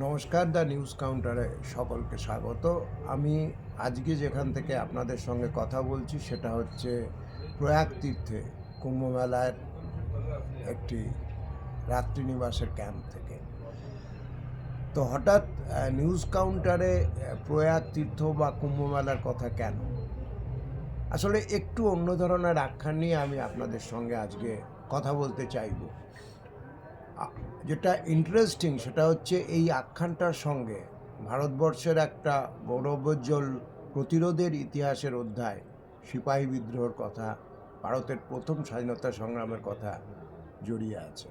নমস্কার, the news কাউন্টারে সকলকে স্বাগত। আমি আজকে যেখান থেকে আপনাদের সঙ্গে কথা বলছি, সেটা হচ্ছে প্রয়াগ তীর্থে কুম্ভমেলার একটি রাত্রিনিবাসের ক্যাম্প থেকে। তো হঠাৎ নিউজ কাউন্টারে প্রয়াগ তীর্থ বা কুম্ভমেলার কথা কেন? আসলে একটু অন্য ধরনের আখ্যান নিয়ে আমি আপনাদের সঙ্গে আজকে কথা বলতে চাইব। যেটা ইন্টারেস্টিং সেটা হচ্ছে এই আখ্যানটার সঙ্গে ভারতবর্ষের একটা গৌরবোজ্জ্বল প্রতিরোধের ইতিহাসের অধ্যায়, সিপাহী বিদ্রোহের কথা, ভারতের প্রথম স্বাধীনতা সংগ্রামের কথা জড়িয়ে আছে।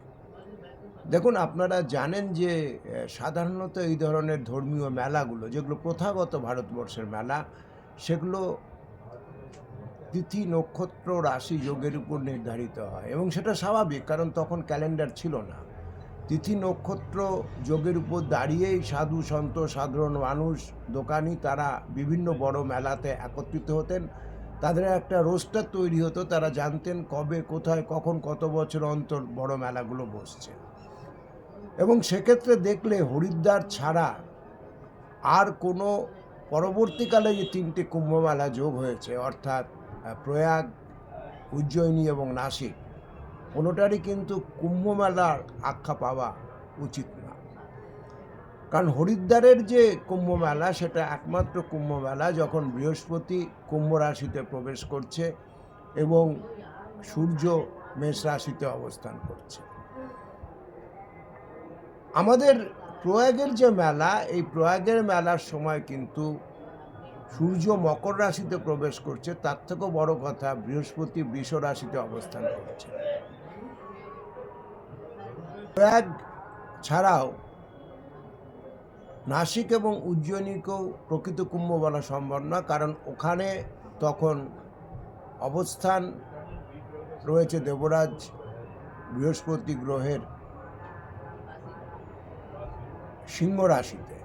দেখুন, আপনারা জানেন যে সাধারণত এই ধরনের ধর্মীয় মেলাগুলো, যেগুলো প্রথাগত ভারতবর্ষের মেলা, সেগুলো তিথি, নক্ষত্র, রাশি, যোগের উপর নির্ধারিত হয় এবং সেটা স্বাভাবিক, কারণ তখন ক্যালেন্ডার ছিল না। তিথি নক্ষত্র যোগের উপর দাঁড়িয়েই সাধু, সন্ত, সাধারণ মানুষ, দোকানি তারা বিভিন্ন বড় মেলাতে একত্রিত হতেন। তাদের একটা রোস্টার তৈরি হতো, তারা জানতেন কবে, কোথায়, কখন, কত বছর অন্তর বড় মেলাগুলো বসছে। এবং সেক্ষেত্রে দেখলে হরিদ্বার ছাড়া আর কোনো পরবর্তীকালে যে তিনটে কুম্ভমেলা যোগ হয়েছে, অর্থাৎ প্রয়াগ, উজ্জয়িনী এবং নাসিক। কোনোটারই কিন্তু কুম্ভমেলার আখ্যা পাওয়া উচিত না। কারণ হরিদ্বারের যে কুম্ভমেলা, সেটা একমাত্র কুম্ভমেলা যখন বৃহস্পতি কুম্ভ রাশিতে প্রবেশ করছে এবং সূর্য মেষ রাশিতে অবস্থান করছে। আমাদের প্রয়াগের যে মেলা, এই প্রয়াগের মেলার সময় কিন্তু সূর্য মকর রাশিতে প্রবেশ করছে, তার থেকেও বড় কথা বৃহস্পতি বৃষ রাশিতে অবস্থান করছে। প্রয়াগ ছাড়াও নাসিক এবং উজ্জয়িনীকেও প্রকৃত কুম্ভ বলা সম্ভব না, কারণ ওখানে তখন অবস্থান রয়েছে দেবরাজ বৃহস্পতি গ্রহের সিংহ রাশিতে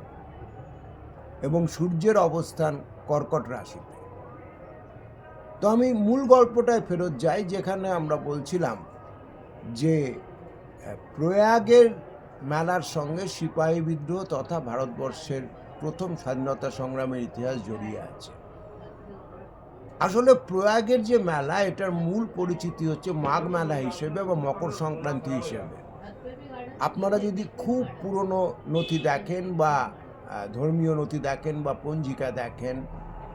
এবং সূর্যের অবস্থান কর্কট রাশিতে। তো আমি মূল গল্পটায় ফেরত যাই, যেখানে আমরা বলছিলাম যে প্রয়াগের মেলার সঙ্গে সিপাহী বিদ্রোহ তথা ভারতবর্ষের প্রথম স্বাধীনতা সংগ্রামের ইতিহাস জড়িয়ে আছে। আসলে প্রয়াগের যে মেলা, এটার মূল পরিচিতি হচ্ছে মাঘ মেলা হিসেবে বা মকর সংক্রান্তি হিসেবে। আপনারা যদি খুব পুরনো নথি দেখেন বা ধর্মীয় নথি দেখেন বা পঞ্জিকা দেখেন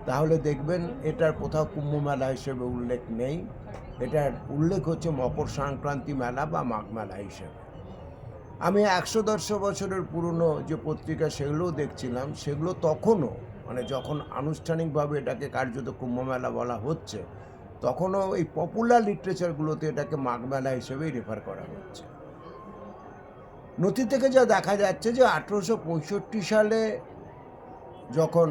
তাহলে দেখবেন এটার কোথাও কুম্ভ মেলা হিসেবে উল্লেখ নেই। এটার উল্লেখ হচ্ছে মকর সংক্রান্তি মেলা বা মাঘ মেলা হিসেবে। আমি একশো দেড়শো বছরের পুরনো যে পত্রিকা সেগুলোও দেখছিলাম, সেগুলো তখনও মানে যখন আনুষ্ঠানিকভাবে এটাকে কার্যত কুম্ভ মেলা বলা হচ্ছে, তখনও এই পপুলার লিটারেচারগুলোতে এটাকে মাঘ মেলা হিসেবেই রেফার করা হচ্ছে। নথি থেকে যা দেখা যাচ্ছে যে আঠেরোশো পঁয়ষট্টি সালে যখন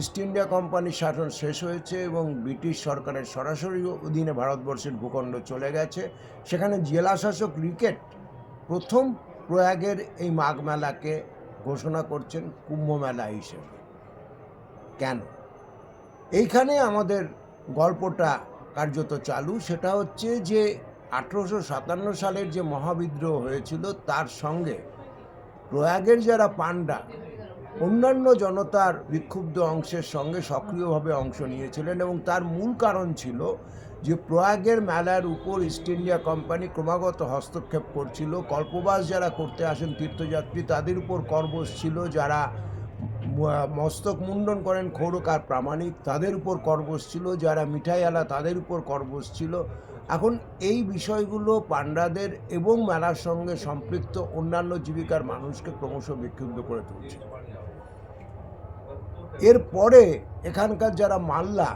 ইস্ট ইন্ডিয়া কোম্পানির শাসন শেষ হয়েছে এবং ব্রিটিশ সরকারের সরাসরি অধীনে ভারতবর্ষের ভূখণ্ড চলে গেছে। সেখানে জেলা শাসক রিকেট প্রথম প্রয়াগের এই মাঘ মেলাকে ঘোষণা করছেন কুম্ভ মেলা হিসেবে। কেন? এইখানে আমাদের গল্পটা কার্যত চালু। সেটা হচ্ছে যে আঠেরোশো সাতান্ন সালের যে মহাবিদ্রোহ হয়েছিল, তার সঙ্গে প্রয়াগের যারা পাণ্ডা অন্যান্য জনতার বিক্ষুব্ধ অংশের সঙ্গে সক্রিয়ভাবে অংশ নিয়েছিলেন এবং তার মূল কারণ ছিল যে প্রয়াগের মেলার উপর ইস্ট ইন্ডিয়া কোম্পানি ক্রমাগত হস্তক্ষেপ করছিল। কল্পবাস যারা করতে আসেন, তীর্থযাত্রী, তাদের উপর কর ছিল। যারা মস্তক মুন্ডন করেন খৌরকার প্রামাণিক, তাদের উপর কর ছিল। যারা মিঠাইওয়ালা তাদের উপর কর ছিল। এখন এই বিষয়গুলো পাণ্ডাদের এবং মেলার সঙ্গে সম্পৃক্ত অন্যান্য জীবিকার মানুষকে ক্রমশ বিক্ষুব্ধ করে তুলছে। এরপরে এখানকার যারা মাল্লা,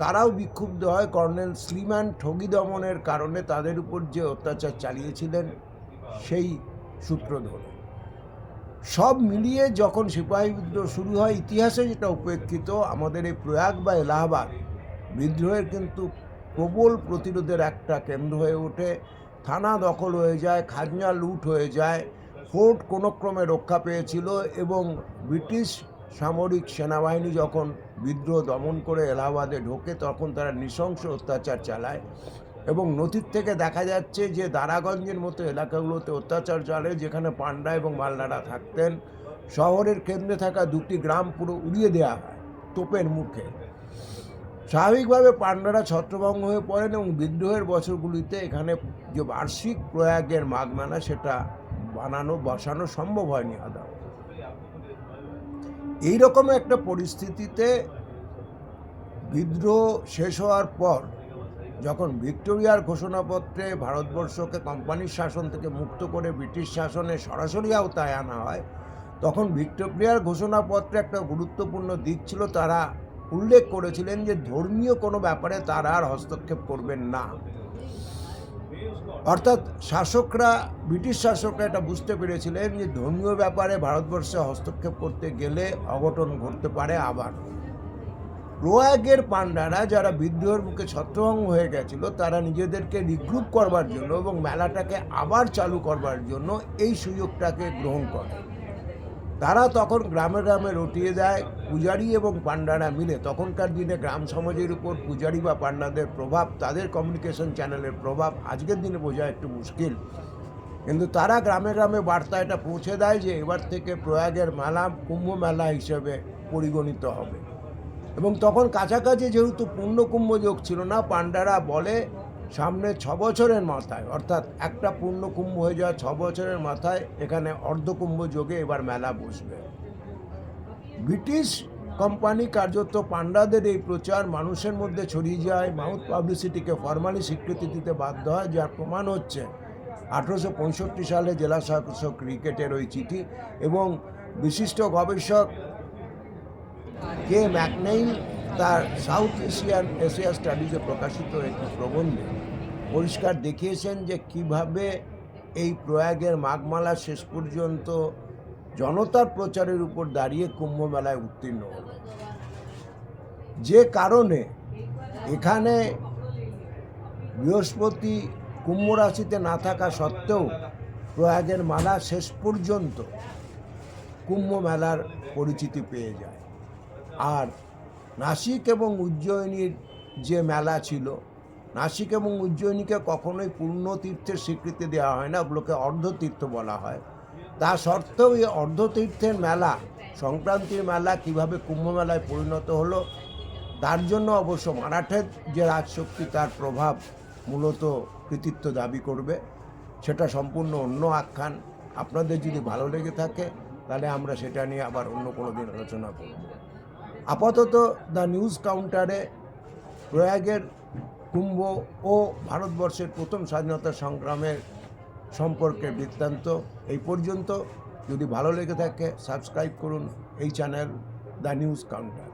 তারাও বিক্ষুব্ধ হয় কর্নেল স্লিম্যান ঠগি দমনের কারণে তাদের উপর যে অত্যাচার চালিয়েছিলেন সেই সূত্র ধরে। সব মিলিয়ে যখন সিপাহী বিদ্রোহ শুরু হয়, ইতিহাসে যেটা উপেক্ষিত, আমাদের এই প্রয়াগ বা এলাহাবাদ বিদ্রোহের কিন্তু প্রবল প্রতিরোধের একটা কেন্দ্র হয়ে ওঠে। থানা দখল হয়ে যায়, খাজনা লুট হয়ে যায়, ফোর্ট কোনো ক্রমে রক্ষা পেয়েছিল এবং ব্রিটিশ সামরিক সেনাবাহিনী যখন বিদ্রোহ দমন করে এলাহাবাদে ঢোকে, তখন তারা নৃশংস অত্যাচার চালায় এবং নথির থেকে দেখা যাচ্ছে যে দারাগঞ্জের মতো এলাকাগুলোতে অত্যাচার চলে, যেখানে পান্ডা এবং মাল্লারা থাকতেন। শহরের কেন্দ্রে থাকা দুটি গ্রাম পুরো উড়িয়ে দেওয়া হয় তোপের মুখে। স্বাভাবিকভাবে পাণ্ডারা ছত্রভঙ্গ হয়ে পড়েন এবং বিদ্রোহের বছরগুলিতে এখানে যে বার্ষিক প্রয়াগের মাঘ সেটা বানানো, বসানো সম্ভব হয়নি আদৌ এইরকম একটা পরিস্থিতিতে বিদ্রোহ শেষ হওয়ার পর যখন ভিক্টোরিয়ার ঘোষণাপত্রে ভারতবর্ষকে কোম্পানির শাসন থেকে মুক্ত করে ব্রিটিশ শাসনে সরাসরি আওতায় আনা হয়, তখন ভিক্টোরিয়ার ঘোষণাপত্রে একটা গুরুত্বপূর্ণ দিক ছিল, তারা উল্লেখ করেছিলেন যে ধর্মীয় কোনো ব্যাপারে তারা আর হস্তক্ষেপ করবেন না। অর্থাৎ শাসকরা, ব্রিটিশ শাসকরা এটা বুঝতে পেরেছিলেন যে ধর্মীয় ব্যাপারে ভারতবর্ষে হস্তক্ষেপ করতে গেলে অঘটন ঘটতে পারে আবার। প্রয়াগের পাণ্ডারা যারা বিদ্রোহের মুখে ছত্রভঙ্গ হয়ে গেছিল, তারা নিজেদেরকে রিগ্রুপ করবার জন্য এবং মেলাটাকে আবার চালু করবার জন্য এই সুযোগটাকে গ্রহণ করে। তারা তখন গ্রামে গ্রামে রটিয়ে দেয়, পূজারি এবং পাণ্ডারা মিলে। তখনকার দিনে গ্রাম সমাজের উপর পূজারি বা পাণ্ডাদের প্রভাব, তাদের কমিউনিকেশন চ্যানেলের প্রভাব আজকের দিনে বোঝা একটু মুশকিল। কিন্তু তারা গ্রামে গ্রামে বার্তা এটা পৌঁছে দেয় যে, এবার থেকে প্রয়াগের মেলা কুম্ভ মেলা হিসেবে পরিগণিত হবে। এবং তখন কাছাকাছি যেহেতু পূর্ণকুম্ভ যোগ ছিল না, পাণ্ডারা বলে সামনে ছ বছরের মাথায়, অর্থাৎ একটা পূর্ণকুম্ভ হয়ে যাওয়া ছ বছরের মাথায় এখানে অর্ধকুম্ভ যোগে এবার মেলা বসবে। ব্রিটিশ কোম্পানি কার্যত পাণ্ডাদের এই প্রচার মানুষের মধ্যে ছড়িয়ে যায়, মাউথ পাবলিসিটিকে ফর্মালি স্বীকৃতি দিতে বাধ্য হয়, যার প্রমাণ হচ্ছে আঠেরোশো পঁয়ষট্টি সালে জেলা শাসক ক্রিকেটের ওই চিঠি এবং বিশিষ্ট গবেষক কে ম্যাকনেইল তার সাউথ এশিয়ান এশিয়া স্টাডিজে প্রকাশিত একটি প্রবন্ধে পরিষ্কার দেখিয়েছেন যে কীভাবে এই প্রয়াগের মাঘমালা শেষ পর্যন্ত জনতার প্রচারের উপর দাঁড়িয়ে কুম্ভ মেলায় উত্তীর্ণ হলো। যে কারণে এখানে বৃহস্পতি কুম্ভ রাশিতে না থাকা সত্ত্বেও প্রয়াগের মালা শেষ পর্যন্ত কুম্ভ মেলার পরিচিতি পেয়ে যায়। আর নাসিক এবং উজ্জয়িনীর যে মেলা ছিল, নাসিক এবং উজ্জয়িনীকে কখনোই পূর্ণ তীর্থের স্বীকৃতি দেওয়া হয় না, ওগুলোকে অর্ধতীর্থ বলা হয়। তা সত্ত্বেও এই অর্ধতীর্থের মেলা, সংক্রান্তির মেলা কীভাবে কুম্ভ মেলায় পরিণত হলো, তার জন্য অবশ্য মারাঠের যে রাজশক্তি তার প্রভাব মূলত কৃতিত্ব দাবি করবে, সেটা সম্পূর্ণ অন্য আখ্যান। আপনাদের যদি ভালো লেগে থাকে, তাহলে আমরা সেটা নিয়ে আবার অন্য কোনো দিন আলোচনা করব। আপাতত দ্য নিউজ কাউন্টারে প্রয়াগের কুম্ভ ও ভারতবর্ষের প্রথম স্বাধীনতা সংগ্রামের সম্পর্কে বৃত্তান্ত এই পর্যন্ত। যদি ভালো লেগে থাকে সাবস্ক্রাইব করুন এই চ্যানেল দ্য নিউজ কাউন্টার।